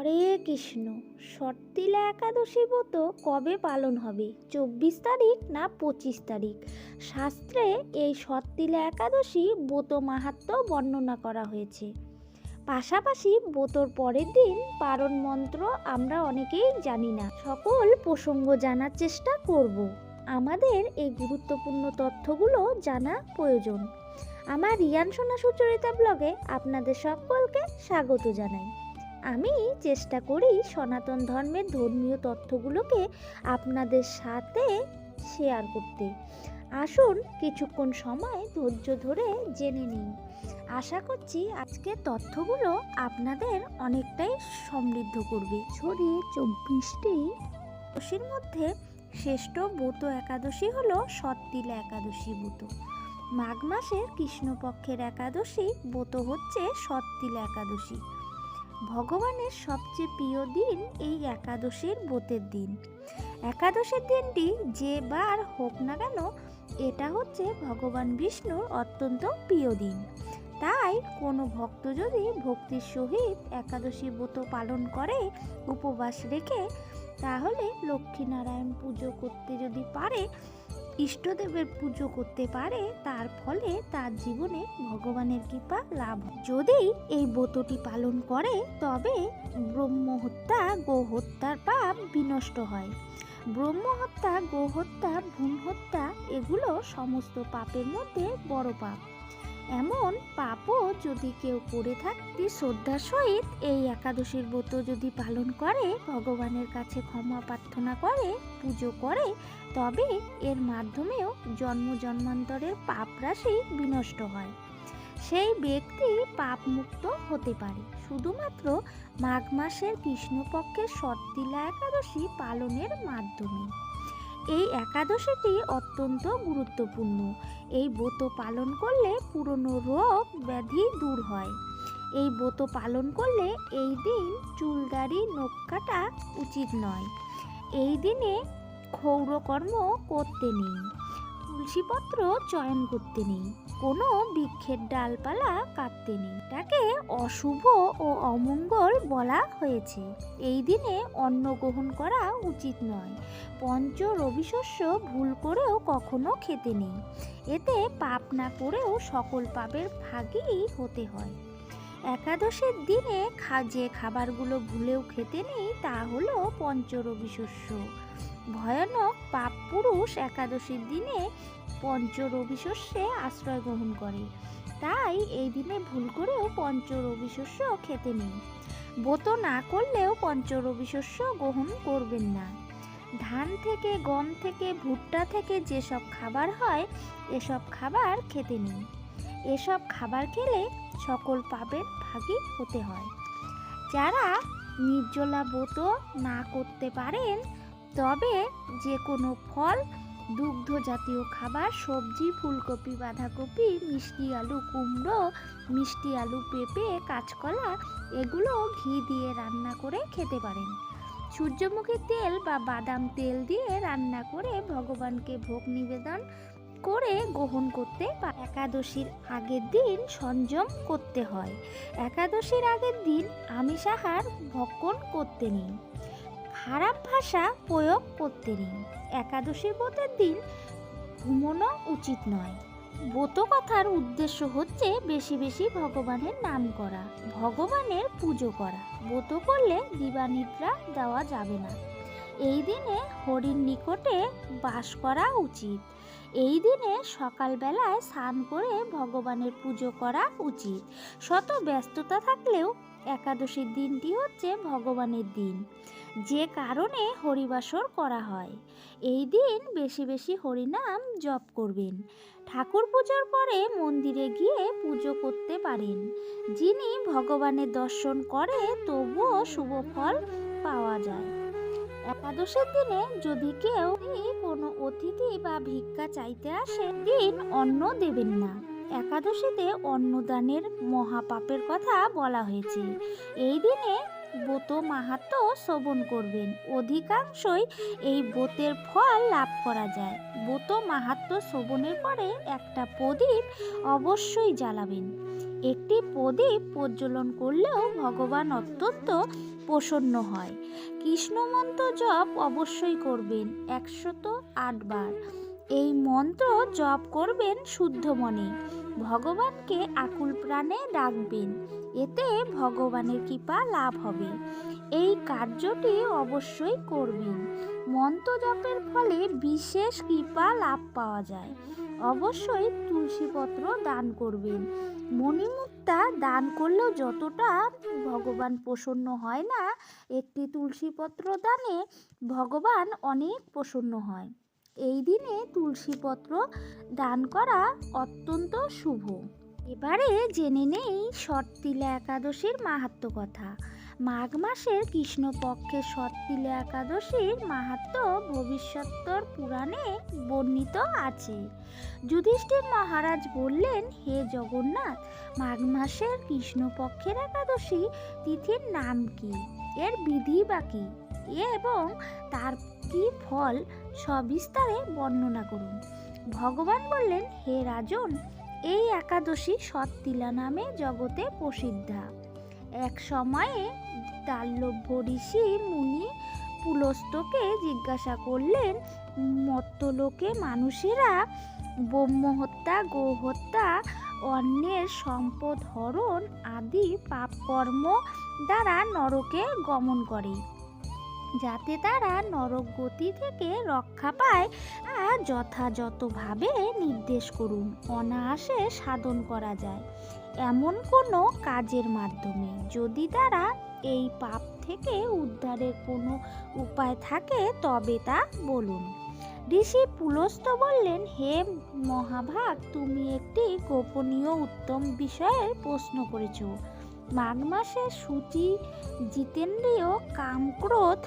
হরে কৃষ্ণ। সর্তিলা একাদশী ব্রত কবে পালন হবে? চব্বিশ তারিখ না পঁচিশ তারিখ? শাস্ত্রে এই সর্তিলা একাদশী ব্রত মাহাত্ম্য বর্ণনা করা হয়েছে। পাশাপাশি ব্রতর পরের দিন পারণ মন্ত্র আমরা অনেকেই জানি না। সকল প্রসঙ্গ জানার চেষ্টা করব। আমাদের এই গুরুত্বপূর্ণ তথ্যগুলো জানা প্রয়োজন। আমার রিয়ান সোনা সুচরিতা ব্লগে আপনাদের সকলকে স্বাগত জানাই। আমি চেষ্টা করি সনাতন ধর্মের ধর্মীয় তথ্যগুলোকে আপনাদের সাথে শেয়ার করতে। আসুন কিছুক্ষণ সময় ধৈর্য ধরে জেনে নিন আশা করছি আজকের তথ্যগুলো আপনাদের অনেকটাই সমৃদ্ধ করবে। ছড়িয়ে চব্বিশটি একাদশীর মধ্যে শ্রেষ্ঠ ব্রত একাদশী হলো সত্তিলা একাদশী ব্রত। মাঘ মাসের কৃষ্ণপক্ষের একাদশী ব্রত হচ্ছে সত্তিলা একাদশী। ভগবানের সবচেয়ে প্রিয় দিন এই একাদশীর ব্রতের দিন। একাদশীর দিনটি যে বার হোক না কেন, এটা হচ্ছে ভগবান বিষ্ণুর অত্যন্ত প্রিয় দিন। তাই কোনো ভক্ত যদি ভক্তির সহিত একাদশী ব্রত পালন করে, উপবাস রেখে, তাহলে লক্ষ্মীনারায়ণ পুজো করতে যদি পারে ইষ্টদেবের পুজো করতে পারে, তার ফলে তার জীবনে ভগবানের কৃপা লাভ। যদি এই ব্রতটি পালন করে, তবে ব্রহ্মহত্যা গোহত্যার পাপ বিনষ্ট হয় ব্রহ্মহত্যা গোহত্যা ভ্রূণ হত্যা, এগুলো সমস্ত পাপের মধ্যে বড় পাপ এমন পাপও যদি কেউ করে থাকতে শ্রদ্ধার সহিত এই একাদশীর ব্রত যদি পালন করে, ভগবানের কাছে ক্ষমা প্রার্থনা করে, পুজো করে, তবে এর মাধ্যমেও জন্ম জন্মান্তরের পাপ রাশি বিনষ্ট হয়। সেই ব্যক্তি পাপ মুক্ত হতে পারে। শুধুমাত্র মাঘ মাসের কৃষ্ণপক্ষের সত্তিলা একাদশী পালনের মাধ্যমে। এই একাদশীটি অত্যন্ত গুরুত্বপূর্ণ। এই ব্রত পালন করলে পুরনো রোগ ব্যাধি দূর হয়। এই ব্রত পালন করলে এই দিন চুল দাড়ি নখ কাটা উচিত নয়। এই দিনে ক্ষৌরকর্ম করতে নেই। তুলসীপত্র চয়ন করতে নেই। কোনো বৃক্ষের ডালপালা কাটতে নেই। তাকে অশুভ ও অমঙ্গল বলা হয়েছে। এই দিনে অন্ন গ্রহণ করা উচিত নয়। পঞ্চ রবিশস্য ভুল করেও কখনো খেতে নেই। এতে পাপ না করেও সকল পাপের ভাগই হতে হয়। একাদশের দিনে খা, যে খাবারগুলো ভুলেও খেতে নেই, তা হলো পঞ্চরবি শস্য ভয়ানক পাপ পুরুষ একাদশীর দিনে পঞ্চরবি শস্যে আশ্রয় গ্রহণ করে। তাই এই দিনে ভুল করেও পঞ্চরবি শস্য খেতে নেই। ব্রত না করলেও পঞ্চরবি শস্য গ্রহণ করবেন না। ধান থেকে, গম থেকে, ভুট্টা থেকে যেসব খাবার হয়, এসব খাবার খেতে নেই। এসব খাবার খেলে সকল পাপের ভাগী হতে হয়। যারা নির্জলা ব্রত না করতে পারেন তবে যে কোনো ফল দুগ্ধ জাতীয় খাবার, সবজি, ফুলকপি, বাঁধাকপি, মিষ্টি আলু, কুমড়ো, মিষ্টি আলু, পেঁপে, কাঁচকলা, এগুলো ঘি দিয়ে রান্না করে খেতে পারেন। সূর্যমুখী তেল বা বাদাম তেল দিয়ে রান্না করে ভগবানকে ভোগ নিবেদন করে গ্রহণ করতে পা- একাদশীর আগের দিন সংযম করতে হয়। একাদশীর আগের দিন আমিষ আহার ভক্ষণ করতে নেই খারাপ ভাষা প্রয়োগ করতে নেই। একাদশী ব্রতের দিন ঘুমোনো উচিত নয়। ব্রত কথার উদ্দেশ্য হচ্ছে বেশি বেশি ভগবানের নাম করা, ভগবানের পুজো করা। ব্রত করলে দিবানিদ্রা দেওয়া যাবে না। এই দিনে হরির নিকটে বাস করা উচিত। এই দিনে সকালবেলায় স্নান করে ভগবানের পুজো করা উচিত। শত ব্যস্ততা থাকলেও একাদশীর দিনটি হচ্ছে ভগবানের দিন। যে কারণে হরিবাসর করা হয়। এই দিন বেশি বেশি হরিনাম জপ করবেন। ঠাকুর পুজোর পরে মন্দিরে গিয়ে পুজো করতে পারেন। যিনি ভগবানের দর্শন করে, তবুও শুভ ফল পাওয়া যায়। একাদশের দিনে যদি কেউ কোনো অতিথি বা ভিক্ষা চাইতে আসে, দিন অন্ন দেবেন না। একাদশীতে অন্নদানের মহাপাপের কথা বলা হয়েছে। এই দিনে ব্রত মাহাত্ম শ্রবণ করবেন। অধিকাংশই এই ব্রতের ফল লাভ করা যায়। ব্রত মাহাত্ম শ্রবণের পরে একটা প্রদীপ অবশ্যই জ্বালাবেন। একটি প্রদীপ প্রজ্বলন করলেও ভগবান অত্যন্ত প্রসন্ন হয়। কৃষ্ণমন্ত্র জপ অবশ্যই করবেন একশত আটবার এই মন্ত্র জপ করবেন শুদ্ধ মনে। ভগবানকে আকুল প্রাণে ডাকবেন। এতে ভগবানের কৃপা লাভ হবে। এই কার্যটি অবশ্যই করবেন। মন্ত্র জপের ফলে বিশেষ কৃপা লাভ পাওয়া যায়। অবশ্যই তুলসীপত্র দান করবেন। মণিমুক্তা দান করলেও যতটা ভগবান প্রসন্ন হয় না, একটি তুলসীপত্র দানে ভগবান অনেক প্রসন্ন হয়। এই দিনে তুলসীপত্র দান করা অত্যন্ত শুভ। এবারে জেনে নেই শর্তিলা একাদশীর মাহাত্ম কথা। মাঘ মাসের কৃষ্ণপক্ষের শর্তিলা একাদশীর মাহাত্ম ভবিষ্যত্তর পুরাণে বর্ণিত আছে। যুধিষ্ঠির মহারাজ বললেন, হে জগন্নাথ, মাঘ মাসের কৃষ্ণপক্ষের একাদশী তিথির নাম কি? এর বিধি বা কি? এবং তার কি ফল সবিস্তারে বর্ণনা করুন? ভগবান বললেন, হে রাজন, এই একাদশী সত্তিলা নামে জগতে প্রসিদ্ধা। এক সময়ে তাল্লভ্য ঋষি মুনি পুলস্তকে জিজ্ঞাসা করলেন, মত্তলোকে মানুষেরা ব্রহ্ম হত্যা, গো হত্যা, অন্যের সম্পদ হরণ আদি পাপকর্ম দ্বারা নরকে গমন করে? যাতে তারা নরক গতি থেকে রক্ষা পায় তা যথাযথভাবে নির্দেশ করুন, অনায়াসে সাধন করা যায়। এমন কোনো কাজের মাধ্যমে যদি তারা এই পাপ থেকে উদ্ধারের কোনো উপায় থাকে, তবে তা বলুন। ঋষি পুলস্ত বললেন, হে মহাভাগ, তুমি একটি গোপনীয় উত্তম বিষয়ের প্রশ্ন করেছ। মাঘ মাসে সূচি জিতেন্দ্রীয় কামক্রোধ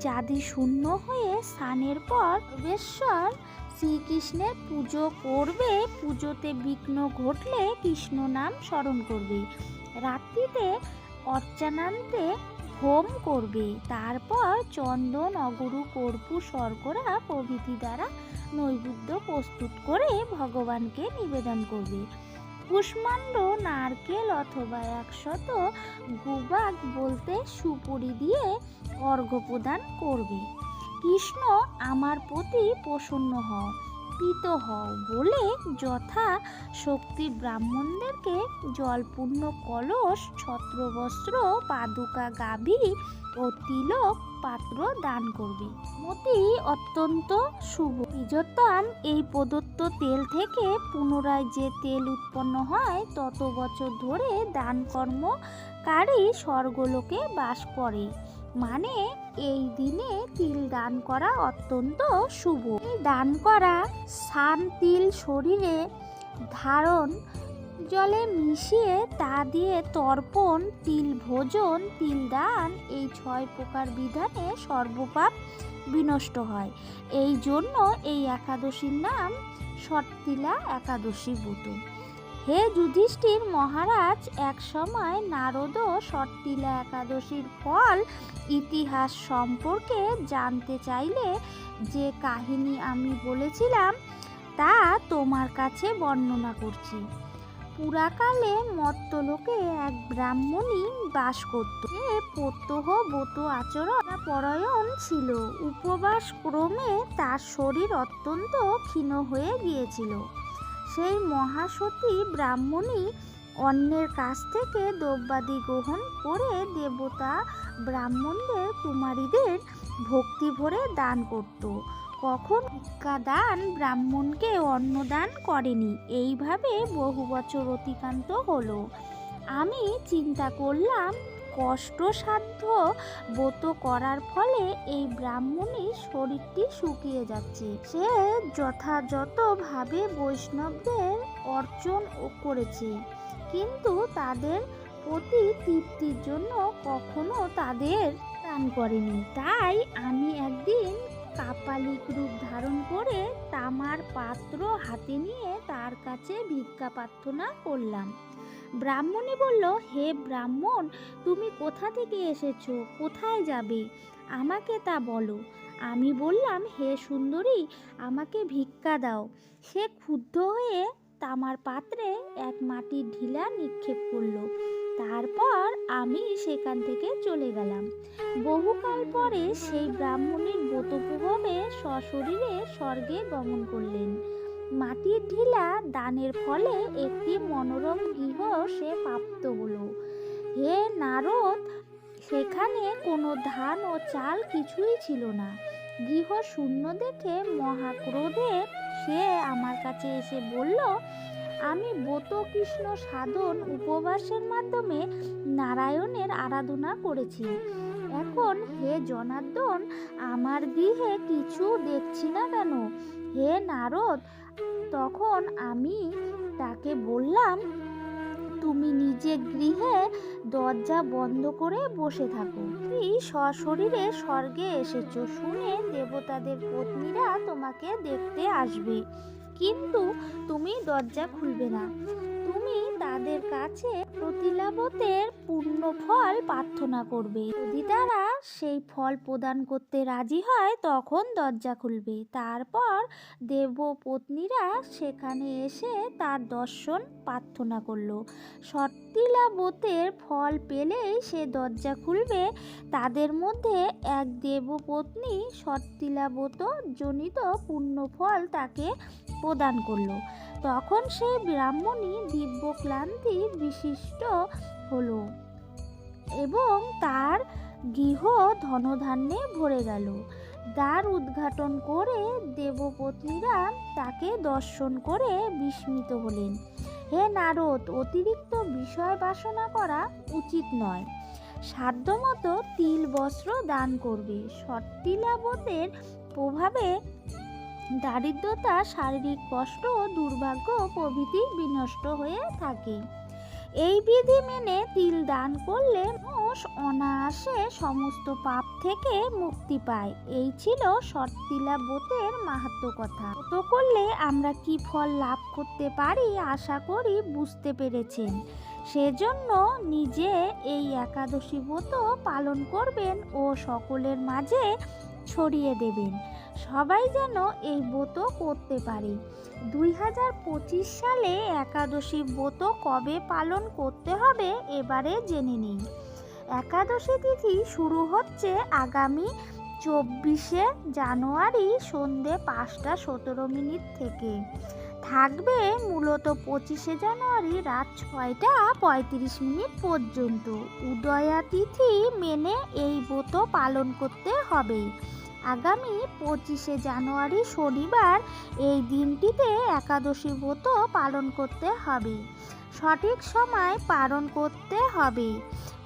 যাদি শূন্য হয়ে স্নানের পর বেশ্বর শ্রীকৃষ্ণের পুজো করবে। পুজোতে বিঘ্ন ঘটলে কৃষ্ণ নাম স্মরণ করবে। রাত্রিতে অর্চানান্তে হোম করবে। তারপর চন্দন, অগুরু, কর্পূর, শর্করা প্রভৃতি দ্বারা নৈবেদ্য প্রস্তুত করে ভগবানকে নিবেদন করবে। কুষ্মাণ্ড নারকেল অথবা একশত গুবাক বলতে সুপুরি দিয়ে অর্ঘ্য প্রদান করবে। কৃষ্ণ, আমার প্রতি প্রসন্ন হও। পিত হও বলে যথা শক্তি ব্রাহ্মণদেরকে জলপূর্ণ কলস, ছত্রবস্ত্র, পাদুকা, গাভী ও তিলক পাত্র দান করবে। মতি অত্যন্ত শুভ। ইজতাম এই প্রদত্ত তেল থেকে পুনরায় যে তেল উৎপন্ন হয়, তত বছর ধরে দান কর্মকারী স্বর্গলোকে বাস করে। মানে এই দিনে তিল দান করা অত্যন্ত শুভ। দান করা সান তিল শরীরে ধারণ জলে মিশিয়ে তা দিয়ে তর্পণ, তিল ভোজন, তিল দান এই ছয় প্রকার বিধানে সর্বপাপ বিনষ্ট হয়। এই জন্য এই একাদশীর নাম সটতিলা একাদশী ব্রত। হে যুধিষ্ঠির মহারাজ, এক সময় নারদ সটতিলা একাদশীর ফল ইতিহাস সম্পর্কে জানতে চাইলে যে কাহিনী আমি বলেছিলাম, তা তোমার কাছে বর্ণনা করছি। পুরাকালে মত্তলোকে এক ব্রাহ্মণী বাস করত। সে প্রত্যহ ব্রত আচরণ পরায়ণ ছিল। উপবাস ক্রমে তার শরীর অত্যন্ত ক্ষীণ হয়ে গিয়েছিল। সেই মহাসতী ব্রাহ্মণী অন্যের কাছ থেকে দ্রব্যাদি গ্রহণ করে দেবতা ব্রাহ্মণদের কুমারীদের ভক্তি ভরে দান করত। কখন ভিক্ষাদান ব্রাহ্মণকে অন্নদান করেনি, এইভাবে বহু বছর অতিক্রান্ত হলো। আমি চিন্তা করলাম কষ্টসাধ্য ব্রত করার ফলে এই ব্রাহ্মণীর শরীরটি শুকিয়ে যাচ্ছে। সে যথাযথভাবে বৈষ্ণবদের অর্চন ও করেছে। কিন্তু তাদের প্রতি তৃপ্তির জন্য কখনো তাদের দান করেনি। তাই আমি একদিন কাপালিক রূপ ধারণ করে তামার পাত্র হাতে নিয়ে তার কাছে ভিক্ষা প্রার্থনা করলাম। ব্রাহ্মণী বলল, হে ব্রাহ্মণ, তুমি কোথা থেকে এসেছ? কোথায় যাবে? আমাকে তা বলো। আমি বললাম, হে সুন্দরী, আমাকে ভিক্ষা দাও। সে ক্ষুব্ধ হয়ে তামার পাত্রে এক মাটির ঢিলা নিক্ষেপ করল। তারপর আমি সেখান থেকে চলে গেলাম। বহুকাল পরে সেই ব্রাহ্মণের ব্রতপ্রভাবে সশরীরে স্বর্গে গমন করলেন। মাটির ঢিলা দানের ফলে একটি মনোরম গৃহ সে প্রাপ্ত হলো। হে নারদ, সেখানে কোনো ধান ও চাল কিছুই ছিল না। গৃহ শূন্য দেখে মহাক্রোধে সে আমার কাছে এসে বলল, আমি ব্রত কৃষ্ণ সাধন উপবাসের মাধ্যমে নারায়ণের আরাধনা করেছি। এখন হে জনার্দন, আমার গৃহে কিছু দেখছি না কেন? হে নারদ তখন আমি তাকে বললাম, তুমি নিজে গৃহে দরজা বন্ধ করে বসে থাকো। তুই সশরীরে স্বর্গে এসেছ। শুনে দেবতাদের পত্নীরা তোমাকে দেখতে আসবে। কিন্তু তুমি দরজা খুলবে না। তাদের কাছে প্রতিলাভতের পূর্ণ ফল প্রার্থনা করবে। যদি তারা সেই ফল প্রদান করতে রাজি হয়, তখন দরজা খুলবে। তারপর দেবপত্নীরা সেখানে এসে তার দর্শন প্রার্থনা করল। সত্যিলাবতের ফল পেলেই সে দরজা খুলবে। তাদের মধ্যে এক দেবপত্নী সত্যিলাবত জনিত পূর্ণ ফল তাকে প্রদান করল। তখন সে ব্রাহ্মণী দিব্য ক্লান্তি বিশিষ্ট হলো এবং তার গৃহ ধনধান্যে ভরে গেল। দ্বার উদ্ঘাটন করে দেবপত্নীরা তাকে দর্শন করে বিস্মিত হলেন। হে নারদ, অতিরিক্ত বিষয় বাসনা করা উচিত নয়। সাধ্যমতো তিল বস্ত্র দান করবে। সট্টিলাবতের প্রভাবে দারিদ্রতা, শারীরিক কষ্ট দুর্ভাগ্য প্রভৃতি বিনষ্ট হয়ে থাকে। এই বিধি মেনে তিল দান করলে মানুষ অনায়াসে সমস্ত পাপ থেকে মুক্তি পায়। এই ছিল সট্টিলাবতের মাহাত্ম কথা। তো করলে আমরা কি ফল লাভ করতে পারি আশা করি বুঝতে পেরেছেন। সেজন্য নিজে এই একাদশী ব্রত পালন করবেন ও সকলের মাঝে ছড়িয়ে দেবেন। সবাই যেন এই ব্রত করতে পারে। দুই হাজার পঁচিশ সালে একাদশী ব্রত কবে পালন করতে হবে এবারে জেনে নিই। একাদশী তিথি শুরু হচ্ছে আগামী চব্বিশে জানুয়ারি সন্ধে পাঁচটা সতেরো মিনিট থেকে। থাকবে মূলত পঁচিশে জানুয়ারি রাত ছয়টা পঁয়ত্রিশ মিনিট পর্যন্ত। উদয়া তিথি মেনে এই ব্রত পালন করতে হবে। আগামী পঁচিশে জানুয়ারি শনিবার এই দিনটিতে একাদশী ব্রত পালন করতে হবে। সঠিক সময় পালন করতে হবে।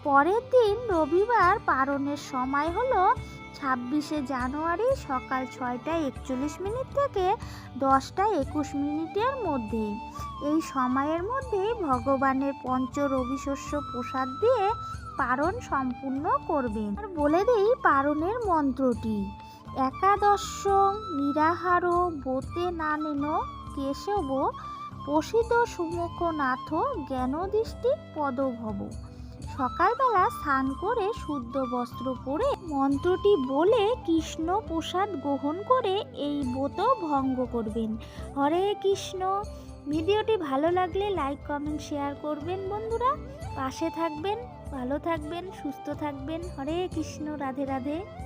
পরের দিন রবিবার পালনের সময় হলো ছাব্বিশে জানুয়ারি সকাল ছয়টা একচল্লিশ মিনিট থেকে দশটা একুশ মিনিটের মধ্যে। এই সময়ের মধ্যে ভগবানের পঞ্চ রবিশস্য প্রসাদ দিয়ে পারণ সম্পূর্ণ করবেন। বলে দিই পারণের মন্ত্রটি। একাদশ নিরাহার বোতে নানেন কেশব প্রসিদ্ধ সুমুখ নাথ জ্ঞানদৃষ্টি পদভব। সকালবেলা স্নান করে শুদ্ধ বস্ত্র পরে মন্ত্রটি বলে কৃষ্ণ প্রসাদ গ্রহণ করে এই ব্রত ভঙ্গ করবেন। হরে কৃষ্ণ। ভিডিওটি ভালো লাগলে লাইক, কমেন্ট, শেয়ার করবেন বন্ধুরা। পাশে থাকবেন, ভালো থাকবেন, সুস্থ থাকবেন। হরে কৃষ্ণ, রাধে রাধে।